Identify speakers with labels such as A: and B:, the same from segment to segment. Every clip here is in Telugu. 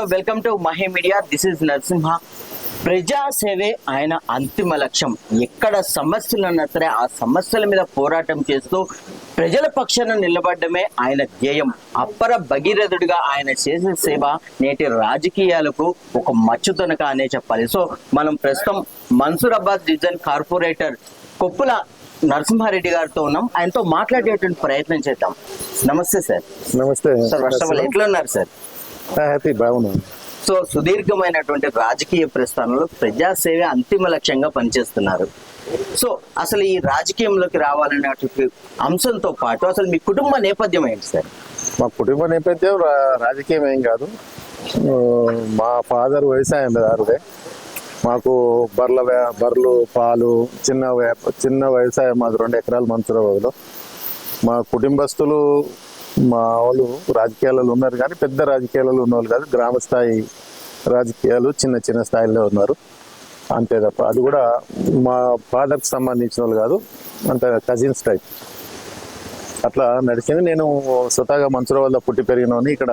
A: Hello welcome to Mahe Media. This is Narasimha. ప్రజా సేవే ఆయన అంతిమ లక్ష్యం. ఎక్కడ సమస్యలు ఉన్నా సరే ఆ సమస్యల మీద పోరాటం చేస్తూ ప్రజల పక్షాన నిలబడమే ఆయన ధ్యేయం. అప్పర భగీరథుడిగా ఆయన చేసే సేవ నేటి రాజకీయాలకు ఒక మచ్చుతనక అనే చెప్పాలి. సో మనం ప్రస్తుతం మన్సూరాబాద్ డివిజన్ కార్పొరేటర్ కొప్పుల నరసింహారెడ్డి గారితో ఉన్నాం. ఆయనతో మాట్లాడేటువంటి ప్రయత్నం చేద్దాం. నమస్తే సార్.
B: నమస్తే.
A: సార్ ఫస్ట్ ఆఫ్ ఆల్ ఎట్లా ఉన్నారు సార్?
B: హ్యాపీ బాగున్నాను
A: సో సుదీర్ఘమైనటువంటి రాజకీయ ప్రస్థానంలో ప్రజాసేవ అంతిమ లక్ష్యంగా పనిచేస్తున్నారు. సో అసలు ఈ రాజకీయంలోకి రావాలనేటువంటి అంశంతో పాటు అసలు మీ కుటుంబ నేపథ్యం ఏంటి సార్?
B: మా కుటుంబ నేపథ్యం రా- రాజకీయం ఏం కాదు. మా ఫాదర్ వ్యవసాయదారుడే మాకు బర్ల బర్రెలు పాలు చిన్న వ్యాప చిన్న వ్యవసాయం మాది రెండు ఎకరాలు మంచురాబాద్లో మా కుటుంబస్తులు మా వాళ్ళు రాజకీయాలలో ఉన్నారు కానీ పెద్ద రాజకీయాలలో ఉన్నవాళ్ళు కాదు గ్రామ స్థాయి రాజకీయాలు చిన్న చిన్న స్థాయిలో ఉన్నారు. అంతే తప్ప అది కూడా మా ఫాదర్కి సంబంధించిన వాళ్ళు కాదు అంత కజిన్స్ టైప్ అట్లా నడిచింది. నేను స్వతహాగా మంచురాబాద్లో పుట్టి పెరిగినోని ఇక్కడ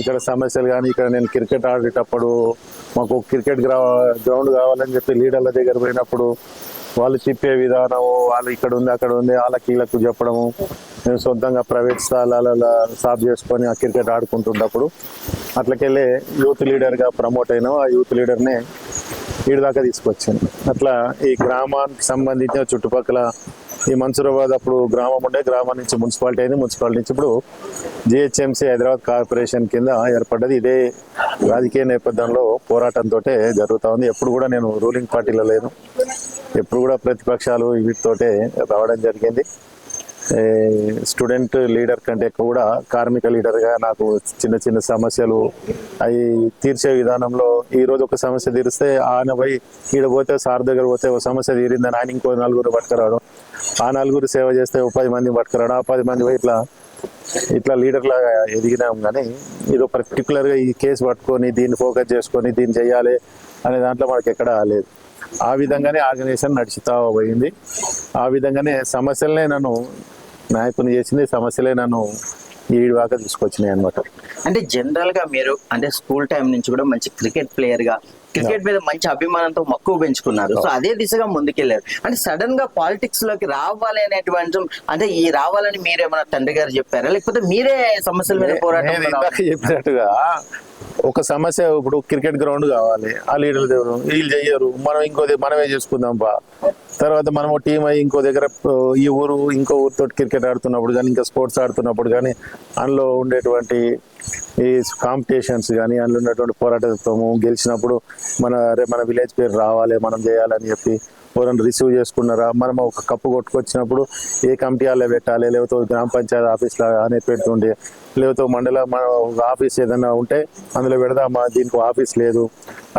B: ఇక్కడ సమస్యలు కానీ ఇక్కడ నేను క్రికెట్ ఆడేటప్పుడు మాకు క్రికెట్ గ్రౌండ్ కావాలని చెప్పి లీడర్ల దగ్గర పోయినప్పుడు వాళ్ళు చెప్పే విధానం వాళ్ళు ఇక్కడ ఉంది అక్కడ ఉంది వాళ్ళకి వీళ్ళకు చెప్పడము. నేను సొంతంగా ప్రైవేట్ స్థలాలలో స్టాప్ చేసుకొని ఆ క్రికెట్ ఆడుకుంటున్నప్పుడు అట్లకెళ్ళి యూత్ లీడర్గా ప్రమోట్ అయినా ఆ యూత్ లీడర్నే వీడి దాకా తీసుకొచ్చాను. అట్లా ఈ గ్రామానికి సంబంధించిన చుట్టుపక్కల ఈ మన్సూరాబాద్ అప్పుడు గ్రామం ఉండే గ్రామం నుంచి మున్సిపాలిటీ అయింది. మున్సిపాలిటీ నుంచి ఇప్పుడు జిహెచ్ఎంసీ హైదరాబాద్ కార్పొరేషన్ కింద ఏర్పడ్డది. ఇదే రాజకీయ నేపథ్యంలో పోరాటంతో జరుగుతూ ఉంది. ఎప్పుడు కూడా నేను రూలింగ్ పార్టీలో లేను. ఎప్పుడు కూడా ప్రతిపక్షాలు వీటితోటే రావడం జరిగింది. స్టూడెంట్ లీడర్ కంటే ఎక్కువ కూడా కార్మిక లీడర్గా నాకు చిన్న చిన్న సమస్యలు అవి తీర్చే విధానంలో ఈరోజు ఒక సమస్య తీరిస్తే ఆయన పోయి ఈడ పోతే సార్ దగ్గర పోతే ఒక సమస్య తీరిందని ఆయన ఇంకో నలుగురు పట్టుకురావడం. ఆ నలుగురు సేవ చేస్తే ఒక పది మంది పట్టుకురావడం. ఆ పది మంది పోయి ఇట్లా ఇట్లా లీడర్లాగా ఎదిగినాం కానీ ఇది పర్టికులర్గా ఈ కేసు పట్టుకొని దీన్ని ఫోకస్ చేసుకొని దీన్ని చేయాలి అనే దాంట్లో మనకి ఎక్కడ లేదు. ఆ విధంగానే ఆర్గనైజేషన్ నడుచుతా పోయింది. ఆ విధంగానే సమస్యలనే నన్ను నాయకుని చేసింది సమస్యలే నన్ను ఈడు దాకా తీసుకొచ్చినాయి అనమాట
A: అంటే జనరల్గా మీరు అంటే స్కూల్ టైం నుంచి కూడా మంచి క్రికెట్ ప్లేయర్గా క్రికెట్ మీద మంచి అభిమానంతో మక్కువ పెంచుకున్నారు. సో అదే దిశగా ముందుకెళ్ళారు. అంటే సడన్గా పాలిటిక్స్లోకి రావాలి అనేటువంటి అంటే ఈ రావాలని మీరేమన్నా తండ్రి గారు చెప్పారా? లేకపోతే మీరే సమస్యల మీద పోరాటం
B: చెప్పినట్టుగా ఒక సమస్య ఇప్పుడు క్రికెట్ గ్రౌండ్ కావాలి ఆ లీడర్లు వీళ్ళు చెయ్యరు. మనం ఇంకో దగ్గర మనమే చేసుకుందాం బా. తర్వాత మనం టీం అయ్యి ఇంకో దగ్గర ఈ ఊరు ఇంకో ఊరితో క్రికెట్ ఆడుతున్నప్పుడు కానీ ఇంకా స్పోర్ట్స్ ఆడుతున్నప్పుడు కానీ అందులో ఉండేటువంటి ఈ కాంపిటీషన్స్ కానీ అందులో ఉన్నటువంటి పోరాటత్వము గెలిచినప్పుడు మన అరే మన విలేజ్ పేరు రావాలి మనం చేయాలని చెప్పి ఎవరైనా రిసీవ్ చేసుకున్నారా? మనం ఒక కప్పు కొట్టుకొచ్చినప్పుడు ఏ కమిటీ అలా పెట్టాలి? లేకపోతే గ్రామ పంచాయతీ ఆఫీస్ లా అనేది పెడుతుండే. లేకపోతే మండల ఆఫీస్ ఏదైనా ఉంటే అందులో పెడదామా? దీనికి ఆఫీస్ లేదు.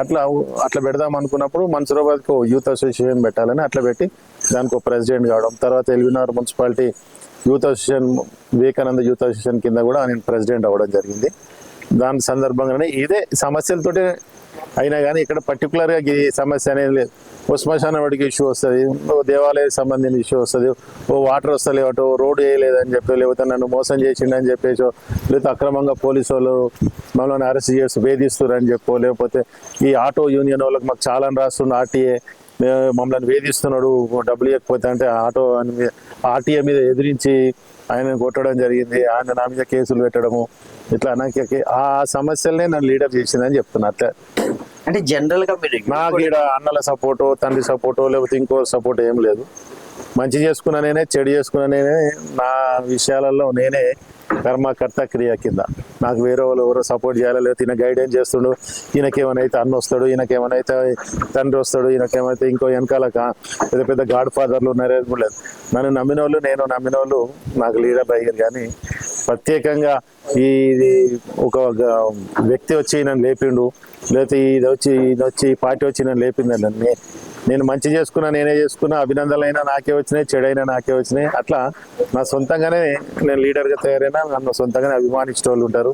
B: అట్లా అట్లా పెడదాం అనుకున్నప్పుడు మన్సూరాబాద్కి యూత్ అసోసియేషన్ పెట్టాలని అట్లా పెట్టి దానికి ప్రెసిడెంట్ కావడం. తర్వాత ఎల్వినార్ municipality youth association Vivekananda youth association కింద కూడా నేను ప్రెసిడెంట్ అవ్వడం జరిగింది. దాని సందర్భంగానే ఇదే సమస్యలతోటే అయినా కానీ ఇక్కడ పర్టికులర్గా ఈ సమస్య అనేది లేదు. ఓ శ్మశాన వాడికి ఇష్యూ వస్తుంది ఓ దేవాలయ సంబంధించిన ఇష్యూ వస్తుంది ఓ వాటర్ వస్తలేవటో రోడ్ వేయలేదని చెప్పి లేకపోతే నన్ను మోసం చేసిండని చెప్పేసో లేకపోతే అక్రమంగా పోలీసు వాళ్ళు మమ్మల్ని అరెస్ట్ చేసి వేధిస్తున్నారని చెప్పో లేకపోతే ఈ ఆటో యూనియన్ వాళ్ళకి మాకు చాలా రాస్తున్న ఆర్టీఏ మమ్మల్ని వేధిస్తున్నాడు డబ్బులు ఇవ్వకపోతే అంటే ఆటో అని ఆర్టీఏ మీద ఎదిరించి ఆయన కొట్టడం జరిగింది ఆయన నా మీద కేసులు పెట్టడము ఇట్లా నాకు ఆ సమస్యలనే నన్ను లీడర్ చేసిందని చెప్తున్నా అట్లా.
A: అంటే జనరల్గా మీరు
B: నాకు ఈడ అన్నల సపోర్టు తండ్రి సపోర్టు లేకపోతే ఇంకో సపోర్ట్ ఏం లేదు. మంచి చేసుకున్న నేనే చెడు చేసుకున్న నేనే నా విషయాలలో నేనే కర్మకర్త క్రియ కింద. నాకు వేరే వాళ్ళు ఎవరో సపోర్ట్ చేయాలి లేకపోతే ఈయన గైడెన్స్ చేస్తుండు? ఈయనకేమైనా అన్న వస్తాడు ఈయనకేమైనా తండ్రి వస్తాడు ఈయనకేమైతే ఇంకో వెనకాల పెద్ద పెద్ద గాడ్ ఫాదర్లు ఉన్నారే లేదు. నన్ను నమ్మిన వాళ్ళు నేను నమ్మిన వాళ్ళు నాకు లీడర్ అయ్యారు కానీ ప్రత్యేకంగా ఈ ఇది ఒక వ్యక్తి వచ్చి నన్ను లేపిండు లేకపోతే ఇది వచ్చి ఇది వచ్చి పార్టీ వచ్చి నన్ను లేపిందని నన్ను నేను మంచి చేసుకున్నా నేనే చేసుకున్నా అభినందనలైనా నాకే వచ్చినాయి చెడైనా నాకే వచ్చినాయి. అట్లా నా సొంతంగానే నేను లీడర్గా తయారైనా నన్ను సొంతంగానే అభిమానించే వాళ్ళు ఉంటారు.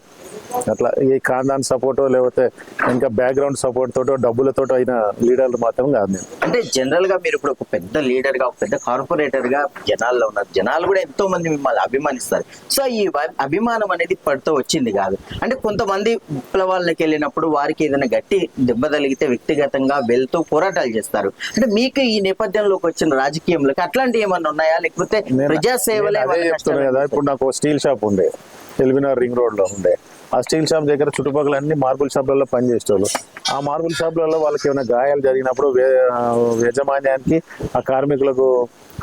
B: అట్లా ఈ ఖాందాన్ సపోర్ట్ లేకపోతే ఇంకా బ్యాక్గ్రౌండ్ సపోర్ట్ తోటో డబ్బులతోటో అయిన లీడర్లు మాత్రం కాదు నేను
A: అంటే జనరల్గా మీరు ఇప్పుడు ఒక పెద్ద లీడర్గా ఒక పెద్ద కార్పొరేటర్గా జనాల్లో ఉన్నారు. జనాలు కూడా ఎంతో మంది మిమ్మల్ని అభిమానిస్తారు. సో ఈ అభిమానం అనేది పడుతూ వచ్చింది కాదు. అంటే కొంతమంది విప్లవాలకు వెళ్ళినప్పుడు వారికి ఏదైనా గట్టి దెబ్బ తగిలితే వ్యక్తిగతంగా వెళ్తూ పోరాటాలు చేస్తారు. అంటే మీకు ఈ నేపథ్యంలోకి వచ్చిన రాజకీయంలోకి అట్లాంటివి ఏమన్నా ఉన్నాయా? లేకపోతే
B: నేను-
A: ప్రజా సేవలే
B: నేను అదే
A: వాళ్ళ
B: చెప్తున్నా
A: కష్టాలు
B: కదా ఇప్పుడు నాకు స్టీల్ షాప్ ఉండే. ఎల్బినార్ రింగ్ రోడ్లో ఉండే. ఆ స్టీల్ షాప్ దగ్గర చుట్టుపక్కల అన్ని మార్బుల్ షాప్లలో పనిచేసేవాళ్ళు ఆ మార్బుల్ షాప్లలో వాళ్ళకి ఏమైనా గాయాలు జరిగినప్పుడు ఆ యజమాన్యానికి ఆ కార్మికులకు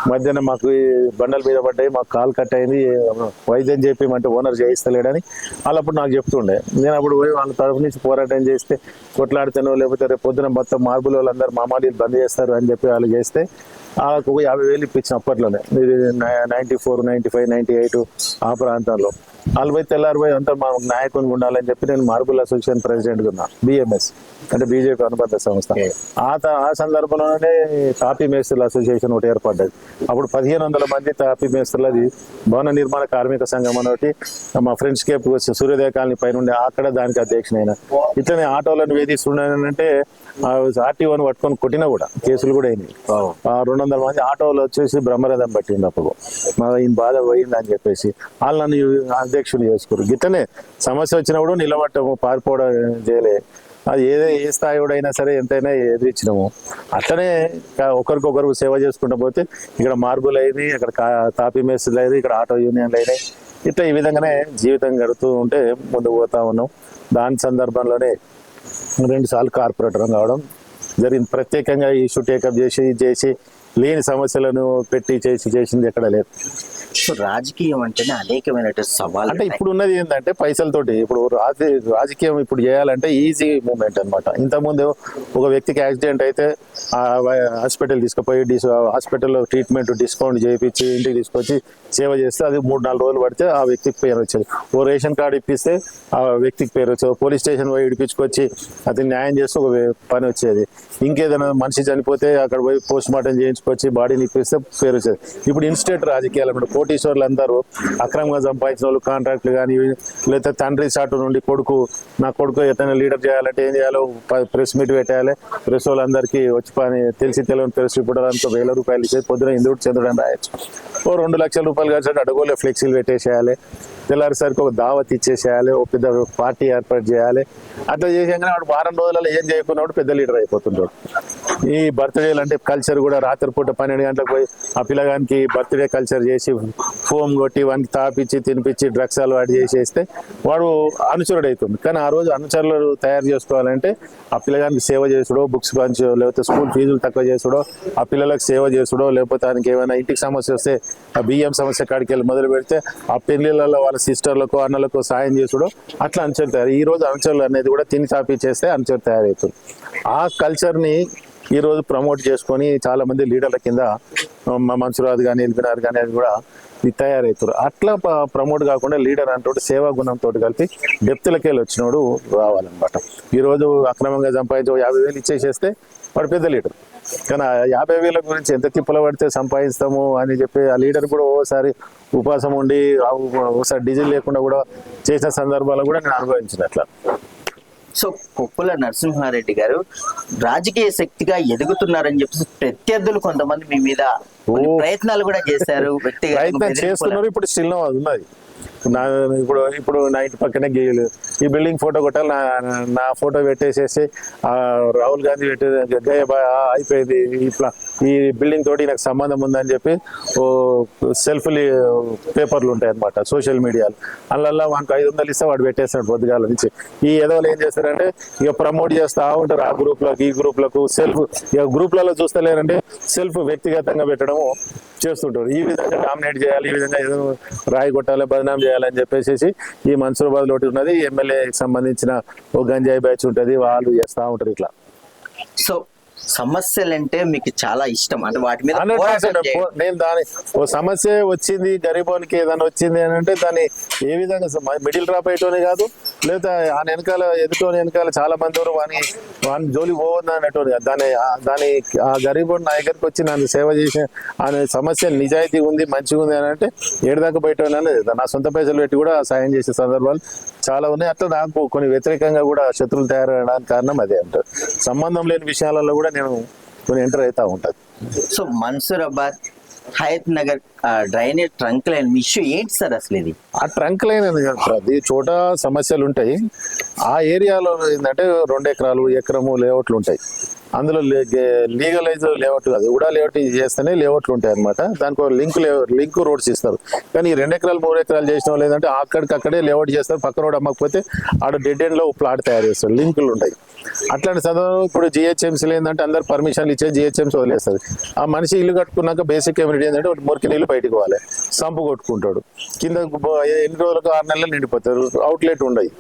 B: మధ్యన మాకు బండల బండలు మీద పడ్డాయి మాకు కాలు కట్ అయింది వైద్యం చెప్పి ఓనర్ చేయిస్తలేడని వాళ్ళు అప్పుడు నాకు చెప్తుండే. నేను అప్పుడు పోయి వాళ్ళ తరఫు నుంచి పోరాటం చేస్తే కొట్లాడితేనో లేకపోతే రేపు పొద్దున మొత్తం మార్బుల్ వాళ్ళందరూ మామాడీలు బంద్ చేస్తారు అని చెప్పి వాళ్ళు చేస్తే వాళ్ళకు యాభై వేలు ఇప్పించిన అప్పట్లోనే. ఇది ninety four ninety five ninety eight ఆ ప్రాంతాల్లో వాళ్ళు పోయి తెల్లారి పోయి అంతా మా నాయకుని ఉండాలని చెప్పి నేను మార్బుల్ అసోసియేషన్ ప్రెసిడెంట్ ఉన్నా బిఎంఎస్ అంటే బీజేపీ అనుబంధ సంస్థ. ఆ త- ఆ సందర్భంలోనే తాపీ మేస్త్రుల అసోసియేషన్ ఒకటి ఏర్పడ్డది. అప్పుడు పదిహేను వందల మంది తాపీ మేస్త్రులది భవన నిర్మాణ కార్మిక సంఘం అని ఒకటి మా ఫ్రెండ్స్ కేప్ సూర్యోదయ కాలనీ పైన ఉండే అక్కడ దానికి అధ్యక్షునైన ఇట్లనే ఆటోలను వేధిస్తున్నానంటే ఆర్టీఓని పట్టుకొని కొట్టినా కూడా కేసులు కూడా అయినాయి. ఆ రెండు వందల మంది ఆటోలు వచ్చేసి బ్రహ్మరథం పట్టింది అప్పుడు. మా ఈయన బాధ పోయింది అని చెప్పేసి. వాళ్ళు నన్ను అధ్యక్షుడు చేసుకోరు గిట్టనే సమస్య వచ్చినప్పుడు నిలబట్టము పారిపోవడం చేయలే. అది ఏదే ఏ స్థాయిడైనా సరే ఎంతైనా ఎదిరించినాము అట్లనే ఒకరికొకరు సేవ చేసుకుంటూ పోతే ఇక్కడ మార్బుల్ అయింది ఇక్కడ కా- తాపీ మేస్త్రులు ఇక్కడ ఆటో యూనియన్లు అయినాయి ఇట్లా ఈ విధంగానే జీవితం గడుపుతూ ఉంటే ముందుకు పోతా ఉన్నాం. దాని సందర్భంలోనే రెండుసార్లు కార్పొరేటర్ కావడం జరిగింది. ప్రత్యేకంగా ఈ ఇష్యూ టేకప్ చేసి చేసి లేని సమస్యలను పెట్టి చేసి చేసింది ఎక్కడ లేదు.
A: సో రాజకీయం అంటేనే అనేకమైనటువంటి సవాళ్ళు
B: అంటే. ఇప్పుడు ఉన్నది ఏంటంటే పైసలతోటి ఇప్పుడు రాజ రాజకీయం ఇప్పుడు చేయాలంటే ఈజీ మూమెంట్ అనమాట ఇంతకుముందు ఒక వ్యక్తికి యాక్సిడెంట్ అయితే హాస్పిటల్ తీసుకుపోయి డిస్ హాస్పిటల్లో ట్రీట్మెంట్ డిస్కౌంట్ చేయించి ఇంటికి తీసుకొచ్చి సేవ చేస్తే అది మూడు నాలుగు రోజులు పడితే ఆ వ్యక్తికి పేరు వచ్చేది. ఓ రేషన్ కార్డు ఇప్పిస్తే ఆ వ్యక్తికి పేరు వచ్చేది. పోలీస్ స్టేషన్ పోయి ఇడిపించుకొచ్చి అతను న్యాయం చేస్తే ఒక పని వచ్చేది. ఇంకేదైనా మనిషి చనిపోతే అక్కడ పోయి పోస్ట్ మార్టం చేయించుకొచ్చి బాడీని ఇప్పిస్తే పేరు వచ్చేది. ఇప్పుడు ఇన్స్టేట్ రాజకీయాలు కోటీశ్వర్లు అందరూ అక్రమంగా సంపాదించిన వాళ్ళు కాంట్రాక్ట్లు కానీ లేకపోతే తండ్రి సాటు నుండి కొడుకు నా కొడుకు ఎట్లయినా లీడర్ చేయాలంటే ఏం చేయాలో ప్రెస్ మీట్ పెట్టాలి. ప్రెస్ వాళ్ళందరికీ వచ్చి పని తెలిసి తెలియని ప్రెస్ రిపోర్టర్లతో వేల రూపాయలు ఇచ్చేది పొద్దున ఇందుడు చంద్రుడు అని రాయొచ్చు. ఓ రెండు లక్షల రూపాయలు కలిసి అడగోలే ఫ్లెక్సీలు పెట్టేసేయాలి. తెల్లారిసరికి ఒక దావత్ ఇచ్చేసేయాలి ఒక పెద్ద పార్టీ ఏర్పాటు చేయాలి. అట్లా చేసాగానే వాడు వారం రోజులలో ఏం చేయకున్నాడు పెద్ద లీడర్ అయిపోతుంటాడు. ఈ బర్త్డేలు అంటే కల్చర్ కూడా రాత్రిపూట పన్నెండు గంటలకు పోయి ఆ పిల్లగానికి బర్త్డే కల్చర్ చేసి ఫోమ్ కొట్టి వానికి తాపిచ్చి తినిపించి డ్రగ్స్ అలవాటు చేసేస్తే వాడు అనుచరుడు అవుతుంది కానీ ఆ రోజు అనుచరులు తయారు చేసుకోవాలంటే ఆ పిల్లగానికి సేవ చేసుడో బుక్స్ పంచు లేకపోతే స్కూల్ ఫీజులు తక్కువ చేసుడో ఆ పిల్లలకు సేవ చేసుడో లేకపోతే దానికి ఏమైనా ఇంటికి సమస్య వస్తే ఆ బియ్యం సమస్య కాడికి వెళ్ళి మొదలు పెడితే ఆ పెళ్ళిళ్ళలో వాళ్ళ సిస్టర్లకు అన్నలకు సాయం చేసుడో అట్లా అంచెలు తయారు. ఈ రోజు అంచెలు అనేది కూడా తిని తాపి చేస్తే అంచెలు తయారవుతుంది ఆ కల్చర్ని ఈ రోజు ప్రమోట్ చేసుకొని చాలా మంది లీడర్ల కింద మా కానీ ఎల్బినార్ కానీ అది కూడా తయారవుతారు అట్లా ప్రమోట్ కాకుండా లీడర్ అంటే సేవా గుణంతో కలిపి డెప్త్లకెళ్ళి వచ్చినోడు రావాలన్నమాట. ఈరోజు అక్రమంగా సంపాదించి యాభై వేలు ఇచ్చేసేస్తే వాడు పెద్ద లీడర్. కానీ ఆ యాభై వేల గురించి ఎంత తిప్పల పడితే సంపాదిస్తాము అని చెప్పి ఆ లీడర్ కూడా ఓసారి ఉపవాసం ఉండి ఆ ఓసారి డీజిల్ లేకుండా కూడా చేసిన సందర్భాలు కూడా నేను అనుభవించిన అట్లా
A: సో కొప్పుల నరసింహారెడ్డి గారు రాజకీయ శక్తిగా ఎదుగుతున్నారని చెప్పి ప్రత్యర్థులు కొంతమంది మీ మీద. ప్రయత్నాలు కూడా చేశారు
B: ప్రయత్నం. చేస్తున్నారు ఇప్పుడు స్టిల్ ఉన్నది నా ఇప్పుడు ఇప్పుడు నా ఇంటి పక్కనే గీయలు ఈ బిల్డింగ్ ఫోటో కొట్టాలి నా నా ఫోటో పెట్టేసేసి రాహుల్ గాంధీ పెట్టేది అయిపోయింది ఇట్లా ఈ బిల్డింగ్ తోటి నాకు సంబంధం ఉందని చెప్పి ఓ సెల్ఫ్ పేపర్లు ఉంటాయి అనమాట సోషల్ మీడియాలో. అందులో వానికి ఐదు వందలు ఇస్తే వాడు పెట్టేస్తాడు పొద్దుగాల నుంచి. ఈ ఏదో ఏం చేస్తారంటే ఇక ప్రమోట్ చేస్తా ఉంటారు ఆ గ్రూప్లకు ఈ గ్రూప్లకు సెల్ఫ్ ఇక గ్రూప్లలో చూస్తలేరంటే సెల్ఫ్ వ్యక్తిగతంగా పెట్టడము చేస్తుంటారు. ఈ విధంగా డామినేట్ చేయాలి ఈ విధంగా ఏదో రాయి కొట్టాలి బదనాం చేయాలని చెప్పేసి ఈ మన్సూరాబాద్ లోటి ఉన్నది. ఎమ్మెల్యేకి సంబంధించిన ఓ గంజాయి బ్యాచ్ ఉంటది. వాళ్ళు చేస్తా ఉంటారు ఇట్లా.
A: సో సమస్యలంటే మీకు చాలా ఇష్టం. అంటే వాటి మీద.
B: నేను దాని ఓ సమస్య వచ్చింది గరీబోనికి ఏదైనా వచ్చింది అని అంటే దాన్ని ఏ విధంగా మిడిల్ డ్రాప్ అయ్యేటోనే కాదు లేదా ఆ వెనకాల ఎదుటోని వెనకాల చాలా మంది వాని వాని జోలి పోవద్దు అనేటోని దాని దాని ఆ గరీబ్ నా దగ్గరికి వచ్చి నన్ను సేవ చేసి ఆయన సమస్య నిజాయితీ ఉంది మంచిగా ఉంది అని అంటే ఏడుదాకా బయట అనేది నా సొంత పైసలు పెట్టి కూడా సాయం చేసే సందర్భాలు చాలా ఉన్నాయి. అట్లా నాకు కొన్ని వ్యతిరేకంగా కూడా శత్రువులు తయారవడానికి కారణం అదే అంటారు. సంబంధం లేని విషయాలలో కూడా నేను కొన్ని ఎంటర్ అవుతా ఉంటుంది
A: so Mansoorabad Hayath Nagar drainage trunk line issue ఏంటి సార్ అసలు ఇది?
B: ఆ ట్రంక్ లైన్ ప్రతి చోట సమస్యలు ఉంటాయి ఆ ఏరియాలో ఏంటంటే రెండు ఎకరాలు ఎకరము లేఅవుట్లు ఉంటాయి. అందులో లీగలైజ్ లేఅవుట్ కాదు. కూడా లేఅవుట్ చేస్తేనే లేఅవుట్లు ఉంటాయి అనమాట దానికి ఒక లింక్ లింక్ రోడ్స్ ఇస్తారు. కానీ ఈ రెండు ఎకరాలు మూడు ఎకరాలు చేసిన వాళ్ళు ఏంటంటే అక్కడికక్కడే లేఅవుట్ చేస్తారు. పక్క రోడ్ అమ్మకపోతే ఆడ డెడ్ ఎండ్లో ప్లాట్ తయారు చేస్తారు. లింకులు ఉంటాయి. అట్లాంటి సందర్భంలో ఇప్పుడు జిహెచ్ఎంసీలు ఏంటంటే అందరు పర్మిషన్లు ఇచ్చే జిహెచ్ఎంసీ వదిలేస్తుంది ఆ మనిషి ఇల్లు కట్టుకున్నాక బేసిక్ ఏమిటి ఏంటంటే ఒకటి మురికి నీళ్ళు బయటికి పోవాలి. సంపు కొట్టుకుంటాడు. కింద ఎన్ని రోజులకు ఆరు నెలలు నిండిపోతారు. అవుట్లెట్ ఉండయి.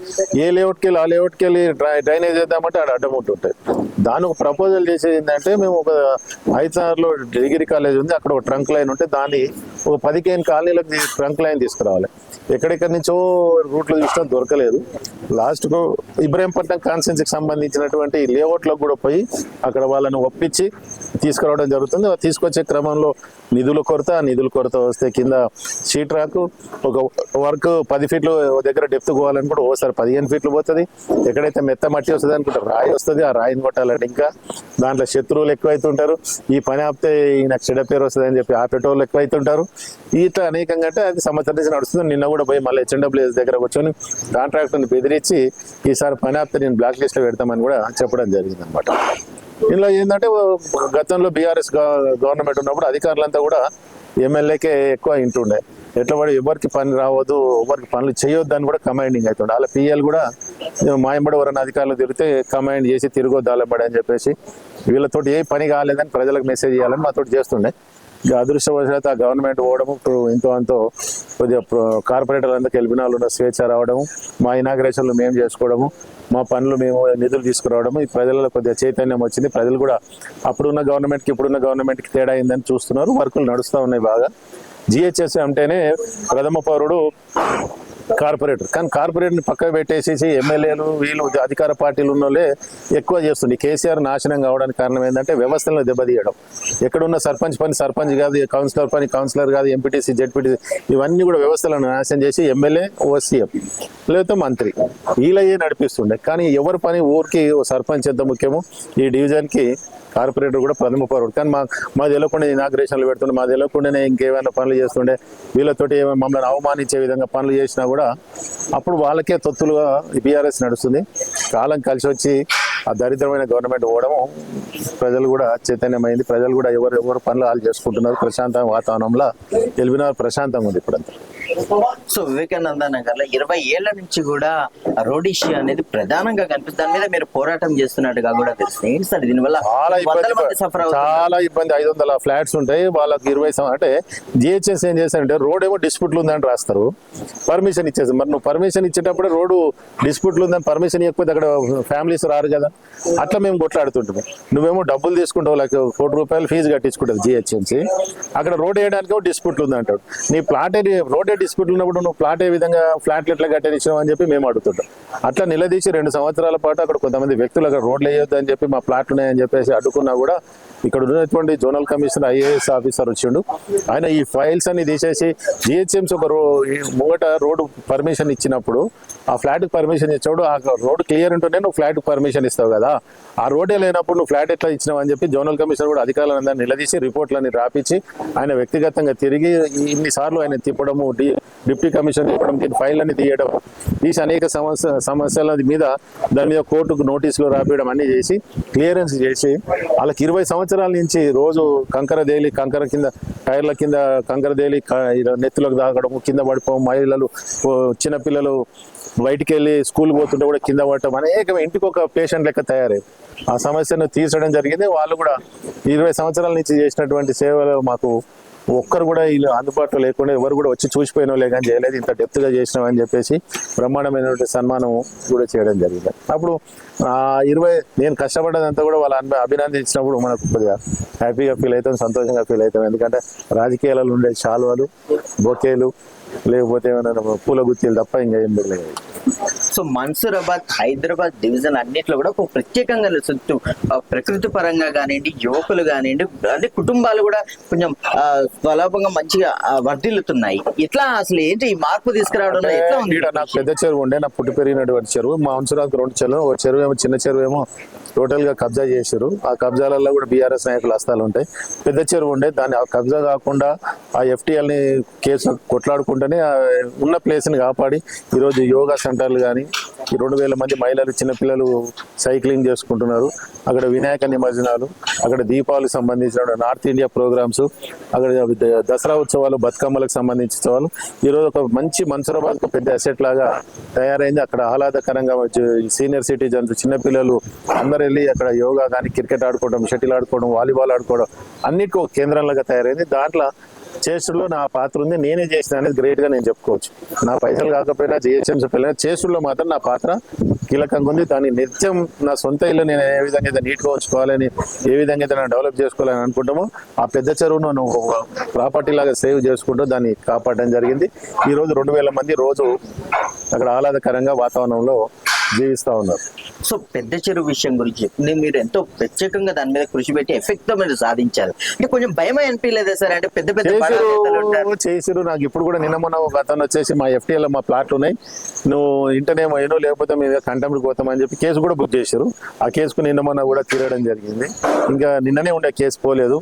B: ఏ లేఅవుట్కి వెళ్ళి ఆ లేఅవుట్కి వెళ్ళి డ్రై- డ్రైనేజ్ చేద్దామంటే ఆడ అడ్డం ఉంటుంటాయి. దాని ఒక ప్రపోజల్ చేసేది ఏంటంటే మేము ఒక ఐదారులో డిగ్రీ కాలేజ్ ఉంది అక్కడ ఒక ట్రంక్ లైన్ ఉంటే దాన్ని ఒక పదిహేను కాలనీలకు ట్రంక్ లైన్ తీసుకురావాలి. ఎక్కడెక్కడి నుంచో రూట్లు చూసినా దొరకలేదు. లాస్ట్కు ఇబ్రాహీంపట్నం కాన్స్టెన్సీకి సంబంధించినటువంటి లేఅవుట్లకు కూడా పోయి అక్కడ వాళ్ళని ఒప్పించి తీసుకురావడం జరుగుతుంది. తీసుకొచ్చే క్రమంలో నిధుల కొరత నిధుల కొరత వస్తే కింద షీట్ రాకు ఒక వర్క్ పది ఫీట్లు దగ్గర డెప్త్ పోవాలని కూడా ఓసారి పదిహేను ఫీట్లు పోతుంది. ఎక్కడైతే మెత్త మట్టి వస్తుంది అనుకుంటే రాయి వస్తుంది ఆ రాయిని కొట్టాలంటే ఇంకా దాంట్లో శత్రువులు ఎక్కువైతుంటారు. ఈ పని ఆపితే ఈయన చెడ పేరు వస్తుంది అని చెప్పి ఆపేటోళ్ళు ఎక్కువైతుంటారు. ఇట్లా అనేకంగా అంటే అది సంవత్సరం నుంచి నడుస్తుంది. నిన్న కూడా పోయి మళ్ళీ హెచ్ఎండబ్ల్యూఎస్ దగ్గర కూర్చొని కాంట్రాక్టర్ని బెదిరించి ఈసారి పని ఆపితే నేను బ్లాక్ లిస్ట్లో పెడతామని కూడా చెప్పడం జరిగింది అనమాట ఇందులో ఏంటంటే గతంలో బీఆర్ఎస్ గవర్నమెంట్ ఉన్నప్పుడు అధికారులంతా కూడా ఎమ్మెల్యేకే ఎక్కువ ఇంటుండే. ఎట్లా పడి ఎవరికి పని రావద్దు ఎవరికి పనులు చేయొద్దు అని కూడా కమాండింగ్ అవుతుండే. అలా పిఎల్ కూడా మాయంబడి ఎవరైనా అధికారులు తిరిగితే కమాండ్ చేసి తిరగొద్దు అలబడి అని చెప్పేసి వీళ్ళతోటి ఏ పని కాలేదని ప్రజలకు మెసేజ్ చేయాలని మాతో చేస్తుండే. అదృష్టవశాత్ ఆ గవర్నమెంట్ పోవడము ఇప్పుడు ఎంతో అంతో కొద్దిగా కార్పొరేటర్ అందరికి వెళ్ళిన ఉన్న స్వేచ్ఛ రావడము మా ఇనాగ్రేషన్లు మేము చేసుకోవడము మా పనులు మేము నిధులు తీసుకురావడము ఈ ప్రజలలో కొద్దిగా చైతన్యం వచ్చింది. ప్రజలు కూడా అప్పుడున్న గవర్నమెంట్కి ఇప్పుడున్న గవర్నమెంట్కి తేడా అయిందని చూస్తున్నారు. వర్కులు నడుస్తూ ఉన్నాయి బాగా. జిహెచ్ఎస్ అంటేనే ప్రథమ పౌరుడు కార్పొరేటర్. కానీ కార్పొరేటర్ని పక్కకు పెట్టేసేసి ఎమ్మెల్యేలు వీళ్ళు అధికార పార్టీలు ఉన్నోళ్ళే ఎక్కువ చేస్తుంది కేసీఆర్ నాశనం కావడానికి కారణం ఏంటంటే వ్యవస్థలను దెబ్బతీయడం. ఎక్కడున్న సర్పంచ్ పని సర్పంచ్ కాదు కౌన్సిలర్ పని కౌన్సిలర్ కాదు ఎంపీటీసీ జెడ్పీటీసీ ఇవన్నీ కూడా వ్యవస్థలను నాశనం చేసి ఎమ్మెల్యే ఓసీఎం లేకపోతే మంత్రి. వీళ్ళయ్యే నడిపిస్తుండే. కానీ ఎవరి పని ఊరికి సర్పంచ్ ఎంత ముఖ్యమో ఈ డివిజన్కి కార్పొరేటర్ కూడా ప్రథమ పౌరుడు. కానీ మా మాది తెలియకుండా ఇనాగ్రేషన్లు పెడుతుండే. మా తెలియకుండానే ఇంకేమైనా పనులు చేస్తుండే. వీళ్ళతోటి మమ్మల్ని అవమానించే విధంగా పనులు చేసినా కూడా అప్పుడు వాళ్ళకే తొత్తులుగా బీఆర్ఎస్ నడుస్తుంది. కాలం కలిసి వచ్చి ఆ దరిద్రమైన గవర్నమెంట్ పోవడము ప్రజలు కూడా చైతన్యమైంది. ప్రజలు కూడా ఎవరు ఎవరు పనులు వాళ్ళు చేసుకుంటున్నారు. ప్రశాంత వాతావరణంలో ఎల్బినార్ ప్రశాంతంగా ఉంది ఇప్పుడంతా.
A: సో వివేకానంద నగర్లో ఇరవై ఏళ్ళ నుంచి కూడా రోడ్ ఇష్యూ అనేది ప్రధానంగా కనిపిస్తుంది. దాని మీద మీరు పోరాటం చేస్తున్నట్టుగా కూడా తెలుస్తుంది. ఏంటి సార్? దీనివల్ల
B: చాలా ఇబ్బంది
A: మంది సఫర్ అవుతున్నారు.
B: చాలా ఇబ్బంది. ఐదు వందల ఫ్లాట్స్ ఉంటాయి. వాళ్ళకి ఇరవై అంటే జిహెచ్ఎస్ ఏం చేస్తారంటే రోడ్ ఏమో డిస్ప్యూట్లు ఉందని రాస్తారు. పర్మిషన్ ఇచ్చేసి. మరి నువ్వు పర్మిషన్ ఇచ్చేటప్పుడు రోడ్డు డిస్ప్యూట్లు ఉందని పర్మిషన్ ఇవ్వకపోతే అక్కడ ఫ్యామిలీస్ రారు కదా. అట్లా మేము కొట్లాడుతుంటాము. నువ్వేమో డబ్బులు తీసుకుంటావు లైక్ కోటి రూపాయలు ఫీజు కట్టించుకుంటావు జిహెచ్ఎంసీ. అక్కడ రోడ్ వేయడానికి డిస్ప్యూట్లు ఉంది అంటాడు నీ ప్లాట్ రోడే డిస్ప్యూట్ ఉన్నప్పుడు నువ్వు ప్లాట్ ఏ విధంగా ఫ్లాట్లు ఎట్లా కట్టనిచ్చినావు అని చెప్పి మేము అడుగుతుంటాం. అట్లా నిలదీసి రెండు సంవత్సరాల పాటు అక్కడ కొంతమంది వ్యక్తులు అక్కడ రోడ్లు వేయొద్దు అని చెప్పి మా ప్లాట్లు ఉన్నాయని చెప్పేసి అడ్డుకున్నా కూడా ఇక్కడ ఉన్నటువంటి జోనల్ కమిషనర్ ఐఏఎస్ ఆఫీసర్ వచ్చిండు. ఆయన ఈ ఫైల్స్ అన్ని తీసేసి జిహెచ్ఎంసీ ఒక రో ఈ ముంగట రోడ్డు పర్మిషన్ ఇచ్చినప్పుడు ఆ ఫ్లాట్ పర్మిషన్ ఇచ్చాడు ఆ రోడ్ క్లియర్ ఉంటేనే నువ్వు ఫ్లాట్ పర్మిషన్ ఇస్తావు కదా. ఆ రోడ్డే లేనప్పుడు నువ్వు ఫ్లాట్ ఎట్లా ఇచ్చినావు అని చెప్పి జోనల్ కమిషనర్ కూడా అధికారులందరినీ నిలదీసి రిపోర్ట్లన్నీ రాపించి ఆయన వ్యక్తిగతంగా తిరిగి ఇన్నిసార్లు ఆయన తిప్పడము డి డిప్యూటీ కమిషనర్ తిప్పడం దీని ఫైల్ అన్ని తీయడం తీసి అనేక సమస్య సమస్యల మీద దాని మీద కోర్టుకు నోటీసులు రాపించడం అన్ని చేసి క్లియరెన్స్ చేసి వాళ్ళకి ఇరవై సంవత్సరాలు సంవత్సరాల నుంచి రోజు కంకర దేలి కంకర కింద టైర్ల కింద కంకర దేలి నెత్తులకు తాగడం కింద పడిపోవడం మహిళలు చిన్నపిల్లలు బయటికి వెళ్ళి స్కూల్ పోతుంటే కూడా కింద పడటం అనేక ఇంటికి ఒక పేషెంట్ లెక్క తయారై. ఆ సమస్యను తీర్చడం జరిగింది. వాళ్ళు కూడా ఇరవై సంవత్సరాల నుంచి చేసినటువంటి సేవలు మాకు ఒక్కరు కూడా వీళ్ళు అందుబాటులో లేకుండా ఎవరు కూడా వచ్చి చూసిపోయిన వాళ్ళే కానీ చేయలేదు. ఇంత డెప్త్గా చేసినాం అని చెప్పేసి బ్రహ్మాండమైనటువంటి సన్మానం కూడా చేయడం జరిగింది. అప్పుడు ఆ ఇరవై నేను కష్టపడ్డదంతా కూడా వాళ్ళ అభినందించినప్పుడు మనకు కొద్దిగా హ్యాపీగా ఫీల్ అవుతాం సంతోషంగా ఫీల్ అవుతాం. ఎందుకంటే రాజకీయాలలో ఉండే శాలువలు బొకేలు లేకపోతే ఏమైనా పూల గుత్తిలు తప్ప ఇంకా ఏం లేదు
A: సో మన్సూరాబాద్ హైదరాబాద్ డివిజన్ అన్నిట్లో కూడా ఒక ప్రత్యేకంగా ఆ, ప్రకృతి పరంగా కానివ్వండి యువకులు కానివ్వండి అదే కుటుంబాలు కూడా కొంచెం స్వలాభంగా మంచిగా వర్ధిల్లుతున్నాయి. ఇట్లా అసలు ఏంటి ఈ మార్పు తీసుకురావడంలో ఎట్లా ఉంది?
B: నాకు పెద్ద చెరువు ఉండే నా పుట్టి పెరిగినటువంటి చెరువు. మా హంసరాకు రెండు చెరువు ఒక చెరువు ఏమో చిన్న చెరువు ఏమో టోటల్గా కబ్జా చేశారు ఆ కబ్జాలలో కూడా బీఆర్ఎస్ నాయకుల హస్తాలు ఉంటాయి. పెద్ద చెరువు ఉండే దాన్ని ఆ కబ్జా కాకుండా ఆ ఎఫ్టీఎల్ని కేసు కొట్లాడుకుంటేనే ఆ ఉన్న ప్లేస్ని కాపాడి ఈరోజు యోగా సెంటర్లు కానీ ఈ రెండు వేల మంది మహిళలు చిన్నపిల్లలు సైక్లింగ్ చేసుకుంటున్నారు. అక్కడ వినాయక నిమజ్జనాలు అక్కడ దీపావళికి సంబంధించిన నార్త్ ఇండియా ప్రోగ్రామ్స్ అక్కడ దసరా ఉత్సవాలు బతుకమ్మలకు సంబంధించిన ఉత్సవాలు. ఈరోజు ఒక మంచి మన్సూరాబాద్ ఒక పెద్ద అసెట్ లాగా తయారైంది. అక్కడ ఆహ్లాదకరంగా సీనియర్ సిటిజన్స్ చిన్నపిల్లలు అందరు వెళ్ళి అక్కడ యోగా కానీ క్రికెట్ ఆడుకోవడం షటిల్ ఆడుకోవడం వాలీబాల్ ఆడుకోవడం అన్నిటికీ ఒక కేంద్రంలాగా తయారైంది. దాంట్లో చేసుడులో నా పాత్ర ఉంది నేనే చేసిన అనేది గ్రేట్గా నేను చెప్పుకోవచ్చు. నా పైసలు కాకపోయినా జిహెచ్ఎంసీ పిల్లలు చేసుడులో మాత్రం నా పాత్ర కీలకంగా ఉంది. దాన్ని నిత్యం నా సొంత ఇల్లు నేను ఏ విధంగా అయితే నీట్గా ఉంచుకోవాలని ఏ విధంగా అయితే నేను డెవలప్ చేసుకోవాలని అనుకుంటామో ఆ పెద్ద చెరువును నువ్వు ప్రాపర్టీ లాగా సేవ్ చేసుకుంటూ దాన్ని కాపాడడం జరిగింది. ఈరోజు రెండు వేల మంది రోజు అక్కడ ఆహ్లాదకరంగా వాతావరణంలో జీవిస్తా ఉన్నారు.
A: సో పెద్ద చెరువు విషయం గురించి మీరు ఎంతో ప్రత్యేకంగా దాని మీద కృషి పెట్టి ఎఫెక్ట్తో మీరు సాధించారు. అంటే కొంచెం భయం అనిపించలేదా సార్? అంటే పెద్ద పెద్ద
B: చేసిరు నాకు ఇప్పుడు కూడా నిన్న మొన్న ఒక అతను వచ్చేసి మా FTL లో మా ప్లాట్లు ఉన్నాయి. నువ్వు ఇంటనేమో ఏనో లేకపోతే మీద కంటెంప్ట్ పోతామని చెప్పి కేసు కూడా బుక్ చేశారు ఆ కేసుకు నిన్న మొన్న కూడా తీరడం జరిగింది. ఇంకా నిన్ననే ఉండే కేసు పోలేదు.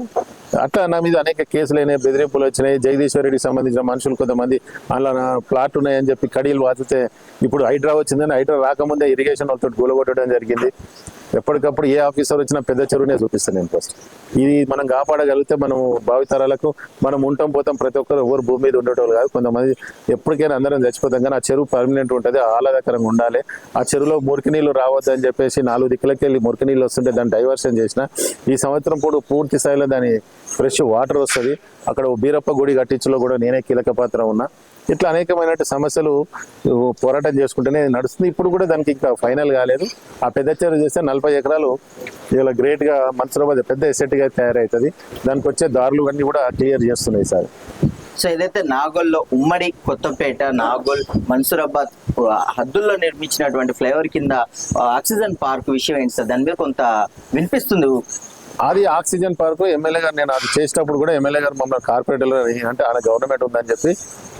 B: అట్లా నా మీద అనేక కేసులు అయినాయి బెదిరింపులు వచ్చినాయి. జగదీశ్వర్ సంబంధించిన మనుషులు కొంతమంది అందులో నా ప్లాట్ ఉన్నాయని చెప్పి కడీలు వాచితే ఇప్పుడు హైడ్రా వచ్చిందని హైడ్రా రాకముందే ఇరిగేషన్ వాళ్ళతో గోలగొట్టడం జరిగింది. ఎప్పటికప్పుడు ఏ ఆఫీసర్ వచ్చినా పెద్ద చెరువునే చూపిస్తాను నేను ఫస్ట్ ఇది మనం కాపాడగలిగితే మనం భావితరాలకు మనం ఉంటాం పోతాం ప్రతి ఒక్కరు ఎవరు భూమి మీద ఉండేటోళ్ళు కాదు. కొంతమంది ఎప్పటికైనా అందరం చచ్చిపోతాం కానీ ఆ చెరువు పర్మనెంట్ ఉంటుంది ఆహ్లాదకరంగా ఉండాలి. ఆ చెరువులో మురికి నీళ్ళు రావద్దు అని చెప్పేసి నాలుగు దిక్కులకి వెళ్ళి మురికి నీళ్ళు వస్తుంటే దాన్ని డైవర్షన్ చేసిన ఈ సంవత్సరం పూడు పూర్తి స్థాయిలో దాని ఫ్రెష్ వాటర్ వస్తుంది. అక్కడ బీరప్ప గుడి కట్టించులో కూడా నేనే కీలక పాత్ర ఉన్నా. ఇట్లా అనేకమైన సమస్యలు పోరాటం చేసుకుంటేనే నడుస్తుంది. ఇప్పుడు కూడా దానికి ఇంకా ఫైనల్ కాలేదు. ఆ పెద్ద చెరువు చేస్తే నలభై ఎకరాలు ఇలా గ్రేట్గా మన్సూరాబాద్ పెద్ద ఎసెట్గా తయారవుతుంది దానికి వచ్చే దారులు అన్నీ కూడా క్లియర్ చేస్తున్నాయి సార్.
A: సో ఏదైతే నాగోల్లో ఉమ్మడి కొత్తపేట నాగోల్ మన్సూరాబాద్ హద్దుల్లో నిర్మించినటువంటి ఫ్లైఓవర్ కింద ఆక్సిజన్ పార్క్ విషయం ఏంటి సార్? దాని మీద కొంత వినిపిస్తుంది.
B: అది ఆక్సిజన్ పార్క్ ఎమ్మెల్యే గారు నేను అది చేసేటప్పుడు కూడా ఎమ్మెల్యే గారు మమ్మల్ని కార్పొరేటర్లు అంటే ఆయన గవర్నమెంట్ ఉందని చెప్పి